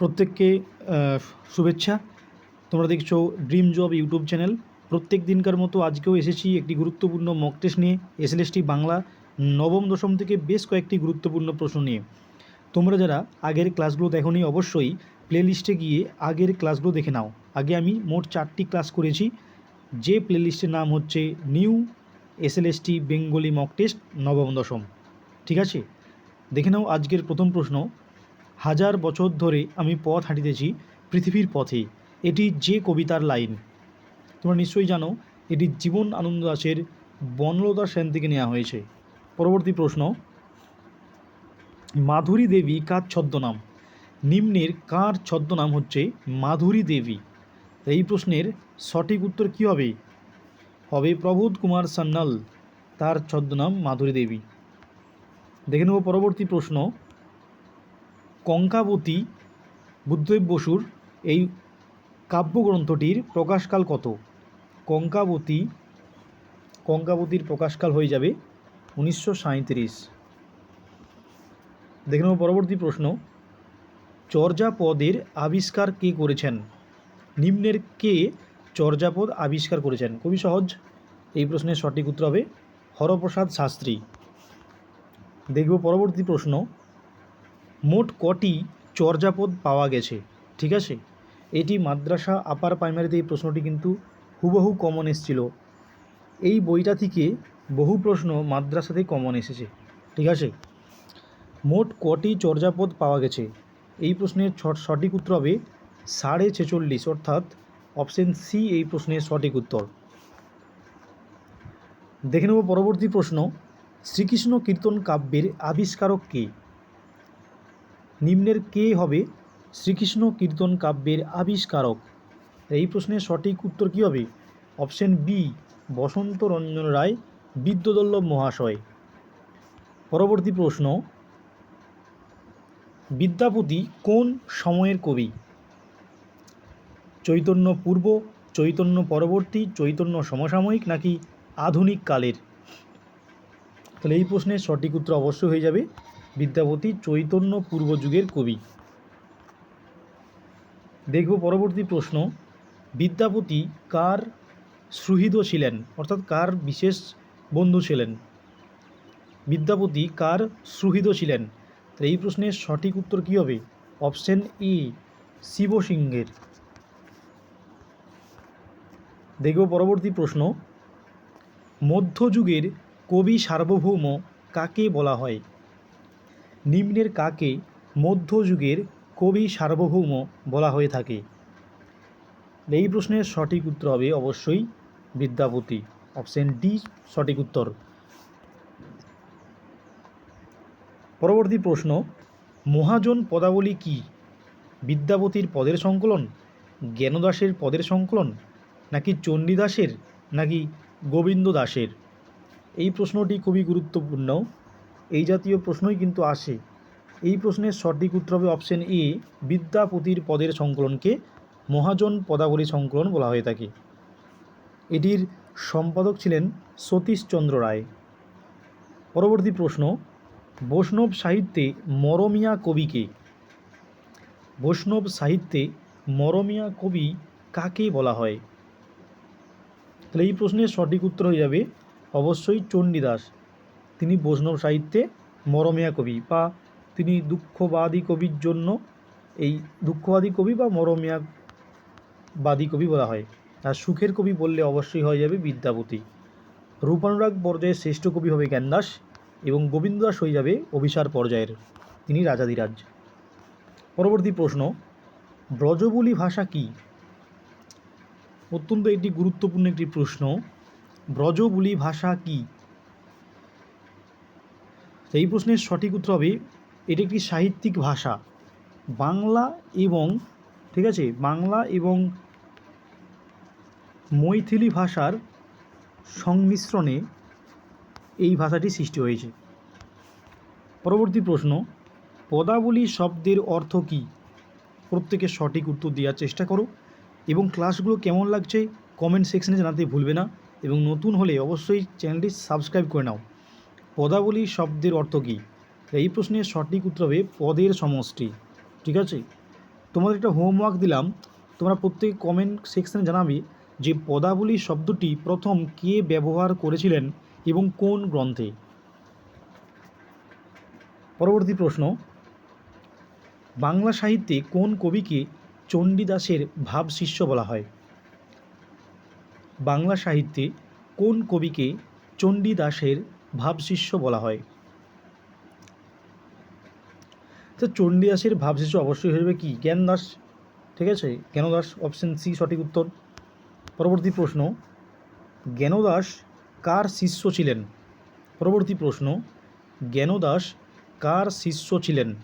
প্রত্যেককে শুভেচ্ছা। তোমরা দেখছ ড্রিম জব ইউটিউব চ্যানেল প্রত্যেক দিনকার মতো আজকেও এসেছি একটি গুরুত্বপূর্ণ মক টেস্ট নিয়ে এসএলএসটি বাংলা নবম, দশম থেকে বেশ কয়েকটি গুরুত্বপূর্ণ প্রশ্ন নিয়ে। তোমরা যারা আগের ক্লাসগুলো দেখোনি, অবশ্যই প্লেলিস্টে গিয়ে আগের ক্লাসগুলো দেখে নাও। আগে আমি মোট চারটি ক্লাস করেছি। যে প্লেলিস্টের নাম হচ্ছে new SLST Bengali mock test নবম, দশম। ঠিক আছে? দেখে নাও আজকের প্রথম প্রশ্ন। হাজার বছর ধরে আমি পথ হাঁটিতেছি, পৃথিবীর পথে। এটি যে কবিতার লাইন। তোমরা নিশ্চয়ই জানো, এটি জীবন আনন্দ দাসের বনলতা সেন থেকে নেওয়া হয়েছে। পরবর্তী প্রশ্ন। মাধুরী দেবী কার ছদ্মনাম? নিম্নের কার ছদ্মনাম হচ্ছে মাধুরী দেবী। এই প্রশ্নের সঠিক উত্তর কী হবে? হবে প্রবোধ কুমার সান্যাল, তার ছদ্মনাম মাধুরী দেবী। দেখে নেব পরবর্তী প্রশ্ন। কঙ্কাবতী বুদ্ধদেব বসুর এই কাব্যগ্রন্থটির প্রকাশকাল কত? কঙ্কাবতী, কঙ্কাবতীর প্রকাশকাল হয়ে যাবে উনিশশো সাঁইত্রিশ। দেখে নেব পরবর্তী প্রশ্ন। চর্যাপদের আবিষ্কার কে করেছেন? নিম্নের কে চর্যাপদ আবিষ্কার করেছেন? খুবই সহজ, এই প্রশ্নের সঠিক উত্তর হবে হরপ্রসাদ শাস্ত্রী। দেখব পরবর্তী প্রশ্ন। মোট কটি চর্যাপদ পাওয়া গেছে, ঠিক আছে? এটি মাদ্রাসা আপার প্রাইমারিতে এই প্রশ্নটি কিন্তু হুবহু কমন এসেছিল। এই বইটা থেকে বহু প্রশ্ন মাদ্রাসাতে কমন এসেছে, ঠিক আছে? মোট কটি চর্যাপদ পাওয়া গেছে? এই প্রশ্নের সঠিক উত্তর হবে সাড়ে ছেচল্লিশ, অর্থাৎ অপশন সি এই প্রশ্নের সঠিক উত্তর। দেখে নেব পরবর্তী প্রশ্ন, শ্রীকৃষ্ণ কীর্তন কাব্যের আবিষ্কারক কে? নিম্নের কে হবে? শ্রীকৃষ্ণ কীর্তন কাব্যের আবিষ্কারক। এই প্রশ্নের সঠিক উত্তর কী হবে? অপশন বি, বসন্ত রঞ্জন রায়, বিদ্যদল্লভ মহাশয়। পরবর্তী প্রশ্ন, বিদ্যাপতি কোন সময়ের কবি? চৈতন্য পূর্ব, চৈতন্য পরবর্তী, চৈতন্য সমসাময়িক নাকি আধুনিক কালের? তাহলে এই প্রশ্নের সঠিক উত্তর অবশ্যই হয়ে যাবে। বিদ্যাপতি চৈতন্য পূর্ব যুগের কবি। দেখব পরবর্তী প্রশ্ন, বিদ্যাপতি কার সুহৃদ ছিলেন? অর্থাৎ কার বিশেষ বন্ধু ছিলেন? বিদ্যাপতি কার সুহৃদ ছিলেন? এই প্রশ্নের সঠিক উত্তর কী হবে? অপশন ই শিবসিংহের। দেখব পরবর্তী প্রশ্ন, মধ্যযুগের কবি সার্বভৌম কাকে বলা হয়? নিম্নের কাকে মধ্যযুগের কবি সার্বভৌম বলা হয়ে থাকে? এই প্রশ্নের সঠিক উত্তর হবে অবশ্যই বিদ্যাপতি। অপশন ডি, সঠিক উত্তর। পরবর্তী প্রশ্ন, মহাজন পদাবলী কি? বিদ্যাপতির পদের সংকলন, জ্ঞানদাসের পদের সংকলন, নাকি চণ্ডীদাসের, নাকি গোবিন্দ দাসের এই প্রশ্নটি খুবই গুরুত্বপূর্ণ। এই জাতীয় প্রশ্নই কিন্তু আসে। এই প্রশ্নের সঠিক উত্তর হবে অপশন এ বিদ্যাপতির পদের সংকলনকে মহাজন পদাবলী সংকলন বলা হয়ে থাকে। এটির সম্পাদক ছিলেন সতীশচন্দ্র রায়। পরবর্তী প্রশ্ন, বৈষ্ণব সাহিত্যে মরমিয়া কবিকে বৈষ্ণব সাহিত্যে মরমিয়া কবি কাকে বলা হয়? তাহলে এই প্রশ্নের সঠিক উত্তর হয়ে যাবে অবশ্যই চণ্ডীদাস। তিনি বৈষ্ণব সাহিত্যে মরমিয়া কবি বা তিনি দুঃখবাদী কবির জন্য এই দুঃখবাদী কবি বা মরমিয়া বাদী কবি বলা হয়। আর সুখের কবি বললে অবশ্যই হয়ে যাবে বিদ্যাপতি রূপানুরাগ পর্যায়ের শ্রেষ্ঠ কবি হবে জ্ঞানদাস এবং গোবিন্দ দাস হয়ে যাবে অভিসার পর্যায়ের। তিনি রাজাধিরাজ। পরবর্তী প্রশ্ন, ব্রজবুলি ভাষা কি? অত্যন্ত একটি গুরুত্বপূর্ণ একটি প্রশ্ন, ব্রজবুলি ভাষা কি? তো এই প্রশ্নের সঠিক উত্তর হবে, এটি একটি সাহিত্যিক ভাষা। বাংলা এবং, ঠিক আছে, বাংলা এবং মৈথিলি ভাষার সংমিশ্রণে এই ভাষাটি সৃষ্টি হয়েছে। পরবর্তী প্রশ্ন, পদাবলী শব্দের অর্থ কী? প্রত্যেকের সঠিক উত্তর দেওয়ার চেষ্টা করো এবং ক্লাসগুলো কেমন লাগছে কমেন্ট সেকশনে জানাতে ভুলবে না এবং নতুন হলে অবশ্যই চ্যানেলটি সাবস্ক্রাইব করে নাও। পদাবলী শব্দের অর্থ কী? এই প্রশ্নের সঠিক উত্তর হবে পদের সমষ্টি। ঠিক আছে? তোমাদের একটা হোমওয়ার্ক দিলাম। তোমরা প্রত্যেকে কমেন্ট সেকশানে জানাবে যে পদাবলী শব্দটি প্রথম কে ব্যবহার করেছিলেন এবং কোন গ্রন্থে। পরবর্তী প্রশ্ন, বাংলা সাহিত্যে কোন কবিকে চণ্ডীদাসের ভাবশিষ্য বলা হয়? বাংলা সাহিত্যে কোন কবিকে চণ্ডীদাসের ভাবশিষ্য বলা হয়। তো চণ্ডীদাসের ভাবশিষ্য অবশ্যই যাবে কি? জ্ঞানদাস ঠিক আছে? জ্ঞানদাস অপশন সি সঠিক উত্তর। পরবর্তী প্রশ্ন জ্ঞানদাস কার শিষ্য ছিলেন? পরবর্তী প্রশ্ন জ্ঞানদাস কার শিষ্য ছিলেন?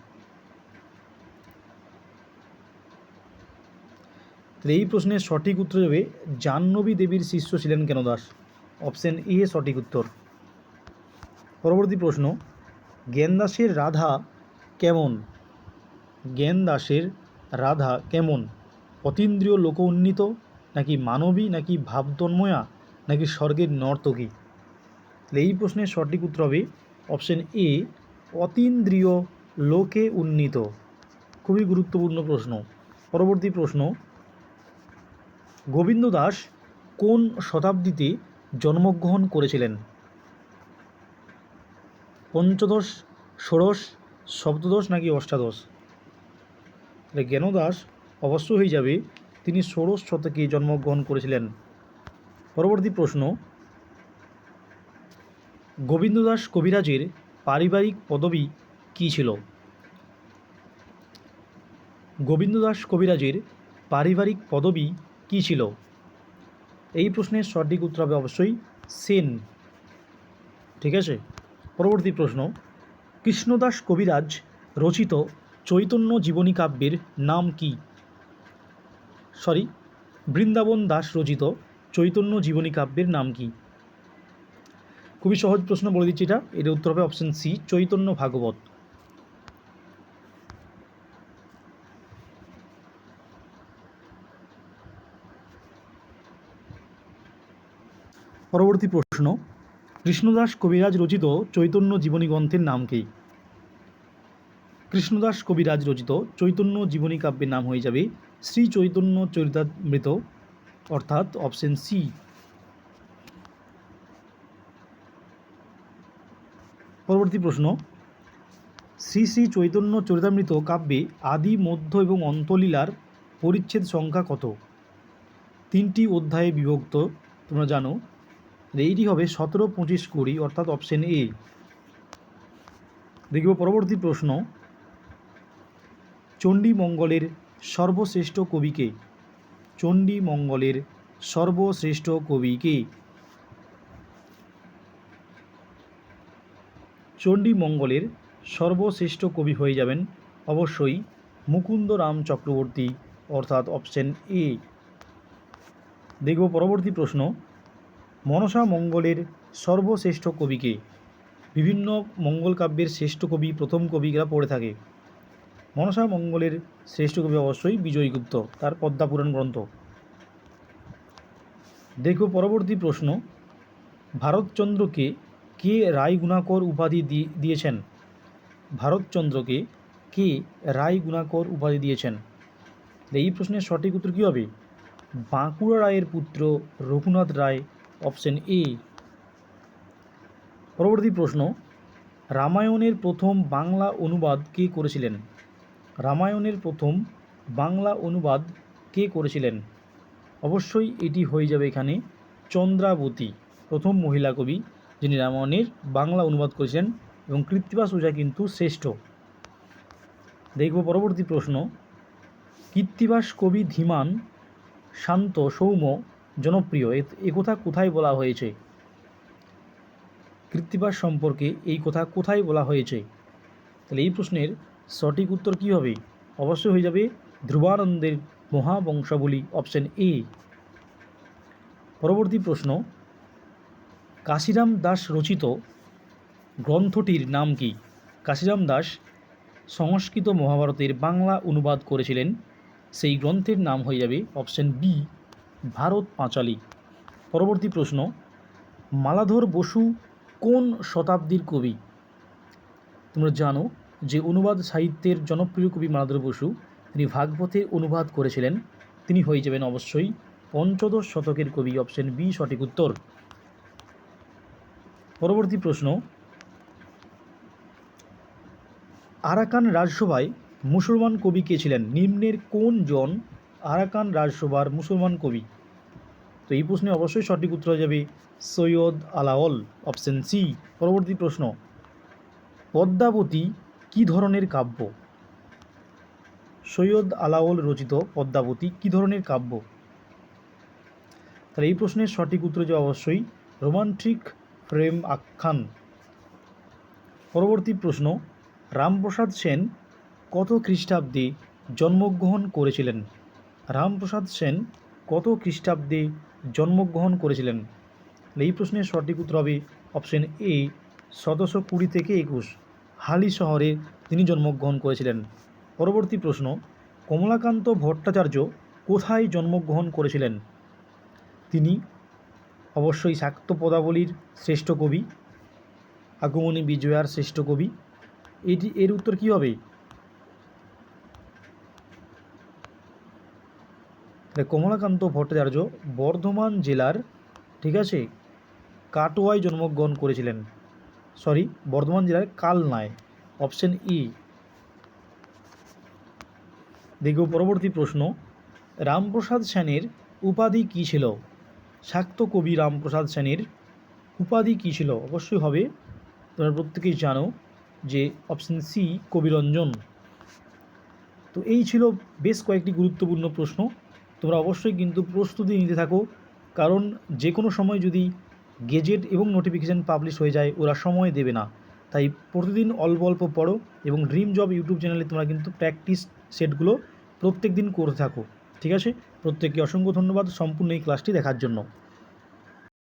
এই প্রশ্নের সঠিক উত্তর হবে জাহ্নবী দেবীর শিষ্য ছিলেন জ্ঞানদাস অপশন এ সঠিক উত্তর। পরবর্তী প্রশ্ন জ্ঞানদাসের রাধা কেমন? জ্ঞানদাসের রাধা কেমন? অতীন্দ্রিয় লোক উন্নীত নাকি মানবী নাকি ভাবতন্ময়া নাকি স্বর্গের নর্তকী? এই প্রশ্নের সঠিক উত্তর হবে অপশন এ, অতীন্দ্রিয় লোকে উন্নীত। খুবই গুরুত্বপূর্ণ প্রশ্ন। পরবর্তী প্রশ্ন গোবিন্দ দাস কোন শতাব্দীতে জন্মগ্রহণ করেছিলেন? পঞ্চদশ, ষোড়শ, সপ্তদশ নাকি অষ্টাদশ? তাহলে জ্ঞানদাস, অবশ্য হয়ে যাবে, তিনি ষোড়শ শতকে জন্মগ্রহণ করেছিলেন। পরবর্তী প্রশ্ন। গোবিন্দদাস কবিরাজের পারিবারিক পদবি কী ছিল? গোবিন্দদাস কবিরাজের পারিবারিক পদবি কী ছিল? এই প্রশ্নের সঠিক উত্তর হবে অবশ্যই সেন। ঠিক আছে? পরবর্তী প্রশ্ন, কৃষ্ণদাস কবিরাজ রচিত চৈতন্য জীবনী কাব্যের নাম কি? সরি, বৃন্দাবন দাস রচিত চৈতন্য জীবনী কাব্যের নাম কি? খুবই সহজ প্রশ্ন বলে দিচ্ছি এটা। এর উত্তর হবে অপশন সি চৈতন্য ভাগবত। পরবর্তী প্রশ্ন কৃষ্ণদাস কবিরাজ রচিত চৈতন্য জীবনী গ্রন্থের নাম কি? কৃষ্ণদাস কবিরাজ রচিত চৈতন্য জীবনী কাব্যের নাম হয়ে যাবে শ্রী চৈতন্য চরিতামৃত, অর্থাৎ অপশন সি। পরবর্তী প্রশ্ন। শ্রী শ্রী চৈতন্য চরিতামৃত কাব্যে আদি, মধ্য এবং অন্তলীলার পরিচ্ছেদ সংখ্যা কত? তিনটি অধ্যায়ে বিভক্ত, তোমরা জানো। এইটি হবে সতেরো, পঁচিশ, কুড়ি, অর্থাৎ অপশন এ দেখব পরবর্তী প্রশ্ন। চণ্ডীমঙ্গলের সর্বশ্রেষ্ঠ কবিকে চণ্ডীমঙ্গলের সর্বশ্রেষ্ঠ কবিকে চণ্ডীমঙ্গলের সর্বশ্রেষ্ঠ কবি হয়ে যাবেন অবশ্যই মুকুন্দ রাম চক্রবর্তী, অর্থাৎ অপশন এ দেখব পরবর্তী প্রশ্ন। মনসা মঙ্গলের সর্বশ্রেষ্ঠ কবিকে। বিভিন্ন মঙ্গল কাব্যের শ্রেষ্ঠ কবি, প্রথম কবিরা পড়ে থাকে। মনসা মঙ্গলের শ্রেষ্ঠ কবি অবশ্যই বিজয়গুপ্ত তার পদ্মাপুরাণ গ্রন্থ। দেখো পরবর্তী প্রশ্ন। ভারতচন্দ্রকে কে রায় গুণাকর উপাধি দিয়েছেন? ভারতচন্দ্রকে কে রায় গুণাকর উপাধি দিয়েছেন? এই প্রশ্নের সঠিক উত্তর কী হবে? বাঁকুড়া রায়ের পুত্র রঘুনাথ রায় অপশন এ। পরবর্তী প্রশ্ন, রামায়ণের প্রথম বাংলা অনুবাদ কে করেছিলেন? রামায়ণের প্রথম বাংলা অনুবাদ কে করেছিলেন? অবশ্যই এটি হয়ে যাবে এখানে চন্দ্রাবতী, প্রথম মহিলা কবি, যিনি রামায়ণের বাংলা অনুবাদ করেছেন এবং কৃত্তিবাস ওঝা কিন্তু শ্রেষ্ঠ। দেখব পরবর্তী প্রশ্ন, কৃত্তিবাস কবি ধীমান, শান্ত, সৌম্য জনপ্রিয়। এ- কথা কোথায় বলা হয়েছে? কৃত্তিবাস সম্পর্কে এই কথা কোথায় বলা হয়েছে? তাহলে এই প্রশ্নের সঠিক উত্তর কী হবে? অবশ্যই হয়ে যাবে ধ্রুবানন্দের মহাবংশাবলী অপশন এ। পরবর্তী প্রশ্ন, কাশিরাম দাস রচিত গ্রন্থটির নাম কি? কাশিরাম দাস সংস্কৃত মহাভারতের বাংলা অনুবাদ করেছিলেন। সেই গ্রন্থের নাম হয়ে যাবে অপশন বি। ভারত পাঁচালী। পরবর্তী প্রশ্ন, মালাধর বসু কোন শতাব্দীর কবি? তোমরা জানো যে অনুবাদ সাহিত্যের জনপ্রিয় কবি মালাধর বসু, তিনি ভাগবতের অনুবাদ করেছিলেন। তিনি হয়ে যাবেন অবশ্যই পঞ্চদশ শতকের কবি অপশন বি সঠিক উত্তর। পরবর্তী প্রশ্ন, আরাকান রাজসভায় মুসলমান কবি কে ছিলেন? নিম্নের কোন জন আরাকান রাজসভার মুসলমান কবি। তো এই প্রশ্নে অবশ্যই সঠিক উত্তর হয়ে যাবে সৈয়দ আলাওল অপশন সি পরবর্তী প্রশ্ন। পদ্মাবতী কি ধরনের কাব্য? সৈয়দ আলাওল রচিত পদ্মাবতী কি ধরনের কাব্য? তাহলে এই প্রশ্নের সঠিক উত্তর যে অবশ্যই রোমান্টিক প্রেম আখ্যান। পরবর্তী প্রশ্ন, রামপ্রসাদ সেন কত খ্রিস্টাব্দে জন্মগ্রহণ করেছিলেন? রামপ্রসাদ সেন কত খ্রিস্টাব্দে জন্মগ্রহণ করেছিলেন? এই প্রশ্নের সঠিক উত্তর হবে অপশন এ, সতেরোশো কুড়ি থেকে একুশ, হালি শহরে তিনি জন্মগ্রহণ করেছিলেন। পরবর্তী প্রশ্ন, কমলাকান্ত ভট্টাচার্য কোথায় জন্মগ্রহণ করেছিলেন? তিনি অবশ্যই শাক্ত পদাবলীর শ্রেষ্ঠ কবি, আগমনী বিজয়ার শ্রেষ্ঠ কবি। এটি, এর উত্তর কী হবে? কমলাকান্ত ভট্টাচার্য বর্ধমান জেলার, ঠিক আছে, কাটোয়ায় জন্মগ্রহণ করেছিলেন। সরি বর্ধমান জেলার কালনায় অপশন ই দেখব পরবর্তী প্রশ্ন। রামপ্রসাদ সেনের উপাধি কী ছিল? শাক্ত কবি রামপ্রসাদ সেনের উপাধি কী ছিল? অবশ্যই হবে। তোমরা প্রত্যেকেই জানো যে অপশন সি কবিরঞ্জন। তো এই ছিল বেশ কয়েকটি গুরুত্বপূর্ণ প্রশ্ন। তোমরা অবশ্যই কিন্তু প্রস্তুতি নিতে থাকো। কারণ যে কোনো সময় যদি গেজেট এবং নোটিফিকেশান পাবলিশ হয়ে যায়, ওরা সময় দেবে না। তাই প্রতিদিন অল্প অল্প পড়ো এবং ড্রিম জব ইউটিউব চ্যানেলে তোমরা কিন্তু প্র্যাকটিস সেটগুলো প্রত্যেক দিন করে থাকো। ঠিক আছে? প্রত্যেককে অসংখ্য ধন্যবাদ সম্পূর্ণ এই ক্লাসটি দেখার জন্য।